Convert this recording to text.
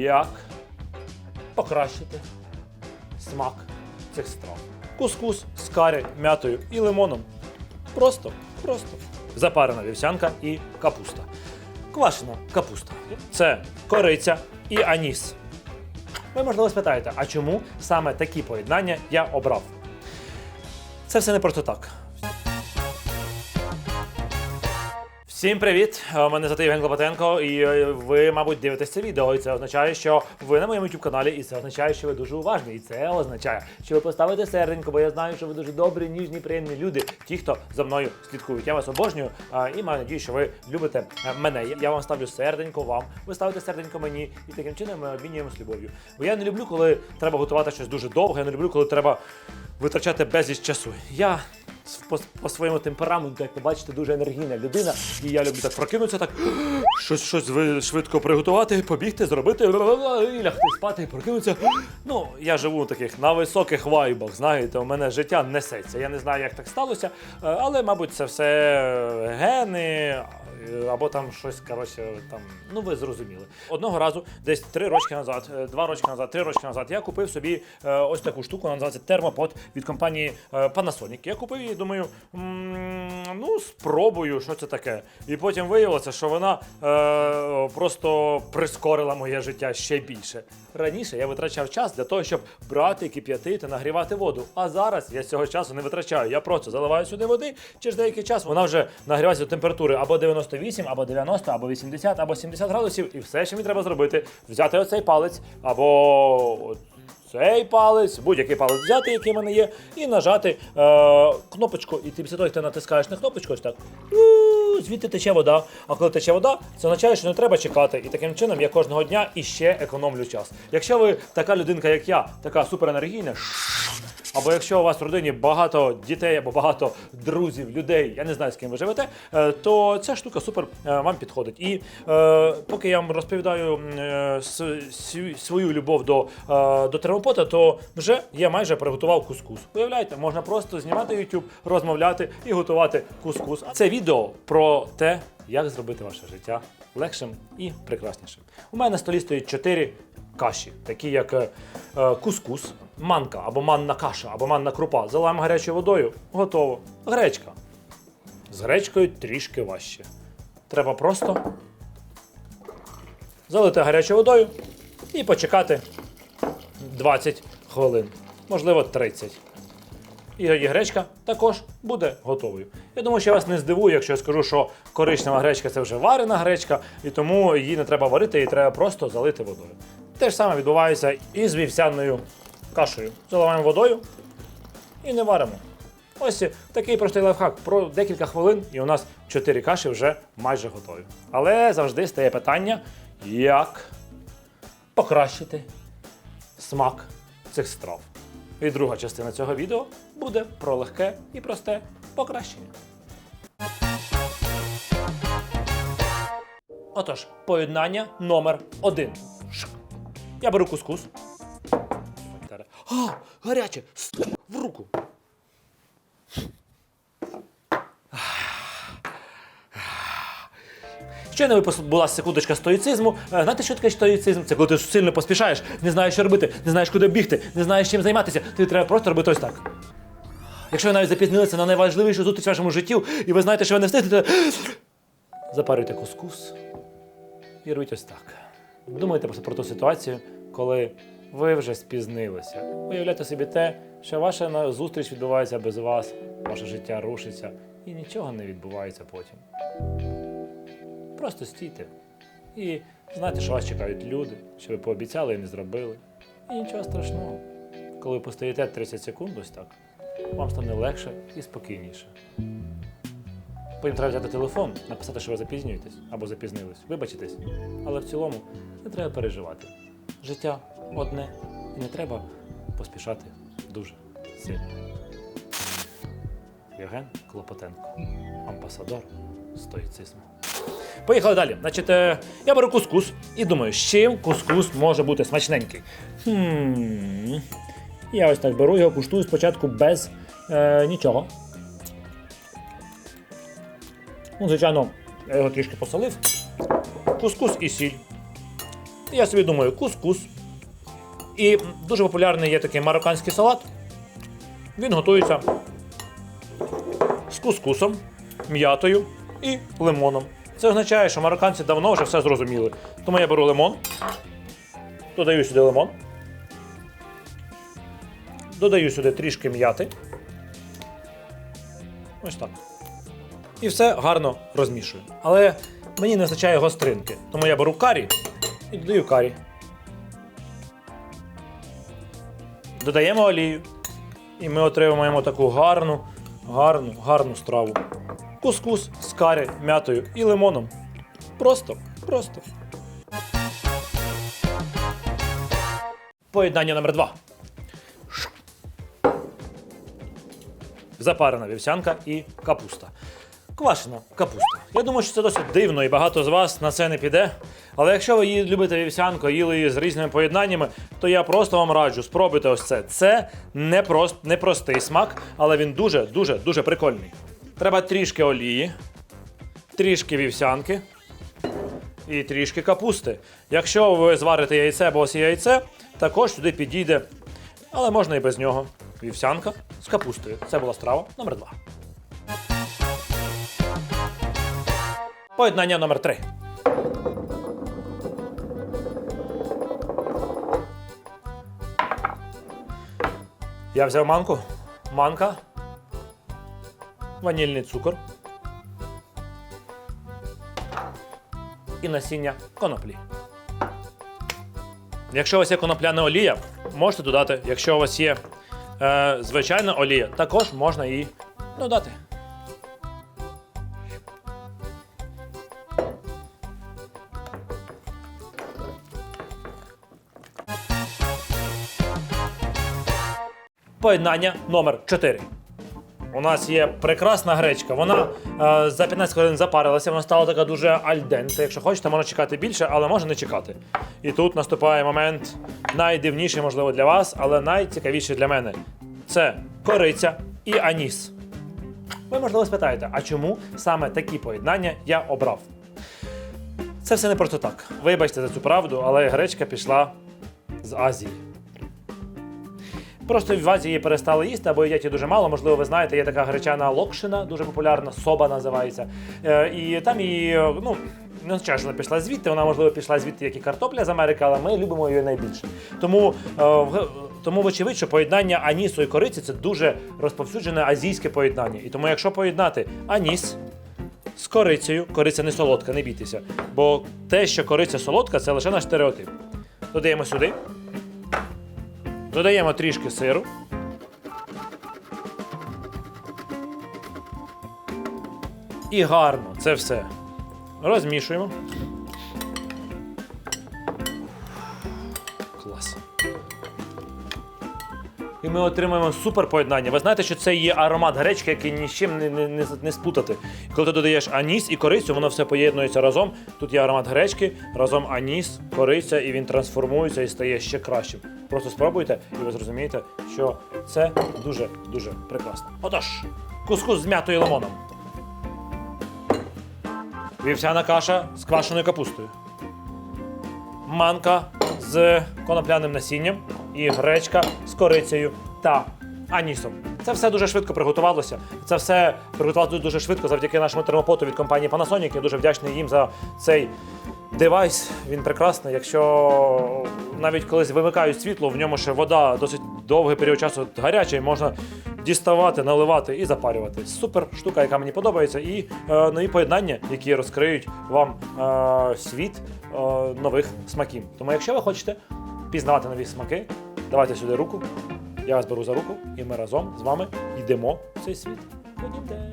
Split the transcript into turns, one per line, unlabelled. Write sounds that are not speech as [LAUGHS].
як покращити смак цих страв. Кускус з карі, м'ятою і лимоном. Просто, просто. Запарена вівсянка і капуста. Квашена капуста. Це кориця і аніс. Ви, можливо, спитаєте, а чому саме такі поєднання я обрав? Це все не просто так. Всім привіт! Е, Мене звати Євген Клопотенко, і е, ви, мабуть, дивитесь це відео. І це означає, що ви на моєму youtube каналі, і це означає, що ви дуже уважні. І це означає, що ви поставите серденько, бо я знаю, що ви дуже добрі, ніжні, приємні люди, ті, хто за мною слідкують. Я вас обожнюю і маю надію, що ви любите е, мене. Я- вам ставлю серденько вам, ви ставите серденько мені, і таким чином ми обмінюємось любов'ю. Бо я не люблю, коли треба готувати щось дуже довго, я не люблю, коли треба витрачати безліч часу. Я по, по своєму темпераменту, як ви бачите, дуже енергійна людина. І я люблю так прокинутися, так [GASPS] щось, щось ви- швидко приготувати, побігти, зробити [LAUGHS] і лягти спати, і прокинутися. Ну, я живу таких на високих вайбах. Знаєте, у мене життя несеться. Я не знаю, як так сталося, е, але, мабуть, це все гени. Е, Або там щось, коротше, там, ну ви зрозуміли. Одного разу, десь три роки назад, е, два роки назад, три роки назад, я купив собі е, ось таку штуку, вона називається термопод від компанії Panasonic. Я купив її, думаю, «М, ну спробую, що це таке. І потім виявилося, що вона просто прискорила моє життя ще більше. Раніше я витрачав час для того, щоб брати, кип'ятити, нагрівати воду. А зараз я цього часу не витрачаю. Я просто заливаю сюди води. Через деякий час вона вже нагрівається до температури або 98, або 90, або 80, або 70 градусів. І все, що мені треба зробити, взяти оцей палець або цей палець, будь-який палець взяти, який в мене є, і нажати е, кнопочку. І ти після того, як ти натискаєш на кнопочку, ось так. Звідти тече вода. А коли тече вода, це означає, що не треба чекати. І таким чином я кожного дня іще економлю час. Якщо ви така людинка, як я, така суперенергійна, або якщо у вас в родині багато дітей або багато друзів, людей, я не знаю, з ким ви живете, е, то ця штука супер е, вам підходить. І е, поки я вам розповідаю свою любов до, е, до термопота, то вже я майже приготував кускус. Уявляєте, можна просто знімати YouTube, розмовляти і готувати кускус. Це відео про те, як зробити ваше життя легшим і прекраснішим. У мене на столі стоїть чотири каші, такі як е, е, кускус, манка або манна каша, або манна крупа. Заливаємо гарячою водою, готово. Гречка. З гречкою трішки важче. Треба просто залити гарячою водою і почекати 20 хвилин, можливо, 30. І і гречка також буде готовою. Я думаю, що я вас не здивую, якщо я скажу, що коричнева гречка це вже варена гречка, і тому її не треба варити, її треба просто залити водою. Те ж саме відбувається і з вівсяною кашею. Заливаємо водою і не варимо. Ось такий простий лайфхак. Про декілька хвилин, і у нас 4 каші вже майже готові. Але завжди стає питання, як покращити смак цих страв. І друга частина цього відео буде про легке і просте покращення. Отож, поєднання номер один. Шк. Я беру кускус. А, гаряче! В руку. Не була секундочка стоїцизму. Е, Знаєте, що таке стоїцизм? Це коли ти сильно поспішаєш, не знаєш, що робити, не знаєш, куди бігти, не знаєш, чим займатися. Тобі треба просто робити ось так. Якщо ви навіть запізнилися на найважливішу зустріч в вашому житті, і ви знаєте, що ви не встигнете, [GASPS] запарюйте кускус і робіть ось так. Думайте просто про ту ситуацію, коли ви вже спізнилися. Уявляйте собі те, що ваша зустріч відбувається без вас, ваше життя рушиться і нічого не відбувається потім. Просто стійте. І знайте, що вас чекають люди, що ви пообіцяли і не зробили. І нічого страшного. Коли ви постоїте 30 секунд ось так, вам стане легше і спокійніше. Потім треба взяти телефон, написати, що ви запізнюєтесь або запізнились, вибачитесь. Але в цілому не треба переживати. Життя одне і не треба поспішати дуже сильно. Євген Клопотенко, амбасадор стоїцизму. Поїхали далі. Значить, е, я беру кускус і думаю, з чим кускус може бути смачненький. Хм. Я ось так беру його, куштую спочатку без е, нічого. Ну, звичайно, я його трішки посолив. Кускус і сіль. Я собі думаю, кускус. І дуже популярний є такий марокканський салат. Він готується з кускусом, м'ятою і лимоном. Це означає, що марокканці давно вже все зрозуміли. Тому я беру лимон, додаю сюди лимон, додаю сюди трішки м'яти. Ось так. І все гарно розмішую. Але мені не вистачає гостринки. Тому я беру карі і додаю карі. Додаємо олію. І ми отримуємо таку гарну, гарну, гарну страву. Кускус з карі, м'ятою і лимоном. Просто, просто. Поєднання номер два. Запарена вівсянка і капуста. Квашена капуста. Я думаю, що це досить дивно і багато з вас на це не піде. Але якщо ви її любите вівсянку, їли її з різними поєднаннями, то я просто вам раджу спробуйте ось це. Це не прост, непростий смак, але він дуже, дуже, прикольний. Треба трішки олії, трішки вівсянки і трішки капусти. Якщо ви зварите яйце або ось яйце, також сюди підійде, але можна і без нього. Вівсянка з капустою. Це була страва номер два. Поєднання номер три. Я взяв манку, манка, ванільний цукор і насіння коноплі. Якщо у вас є конопляна олія, можете додати. Якщо у вас є е, звичайна олія, також можна її додати. Поєднання номер 4. У нас є прекрасна гречка. Вона е, за 15 хвилин запарилася, вона стала така дуже альденте. Якщо хочете, можна чекати більше, але може не чекати. І тут наступає момент найдивніший, можливо, для вас, але найцікавіший для мене. Це кориця і аніс. Ви, можливо, спитаєте, а чому саме такі поєднання я обрав? Це все не просто так. Вибачте за цю правду, але гречка пішла з Азії. Просто в Азії її перестали їсти, або їдять її дуже мало. Можливо, ви знаєте, є така гречана локшина, дуже популярна, соба називається. Е, і там її, е, ну, не означає, що вона пішла звідти, вона, можливо, пішла звідти, як і картопля з Америки, але ми любимо її найбільше. Тому, е, тому вочевидь, що поєднання анісу і кориці це дуже розповсюджене азійське поєднання. І тому, якщо поєднати аніс з корицею, кориця не солодка, не бійтеся. Бо те, що кориця солодка, це лише наш стереотип. Додаємо сюди. Додаємо трішки сиру. І гарно це все розмішуємо. Клас. І ми отримаємо супер поєднання. Ви знаєте, що це є аромат гречки, який ні з чим не, не, не, не спутати. І коли ти додаєш аніс і корицю, воно все поєднується разом. Тут є аромат гречки, разом аніс, кориця, і він трансформується і стає ще кращим. Просто спробуйте, і ви зрозумієте, що це дуже дуже прекрасно. Отож, кускус з м'ятою лимоном. Вівсяна каша з квашеною капустою. Манка з конопляним насінням і гречка з корицею та анісом. Це все дуже швидко приготувалося. Це все приготувалося дуже швидко завдяки нашому термопоту від компанії Panasonic. Я дуже вдячний їм за цей девайс. Він прекрасний. Якщо навіть колись вимикають світло, в ньому ще вода досить довгий період часу гаряча, і можна діставати, наливати і запарювати. Супер штука, яка мені подобається, і е, нові поєднання, які розкриють вам е, світ е, нових смаків. Тому, якщо ви хочете пізнавати нові смаки, давайте сюди руку. Я вас беру за руку, і ми разом з вами йдемо в цей світ. Ходімте.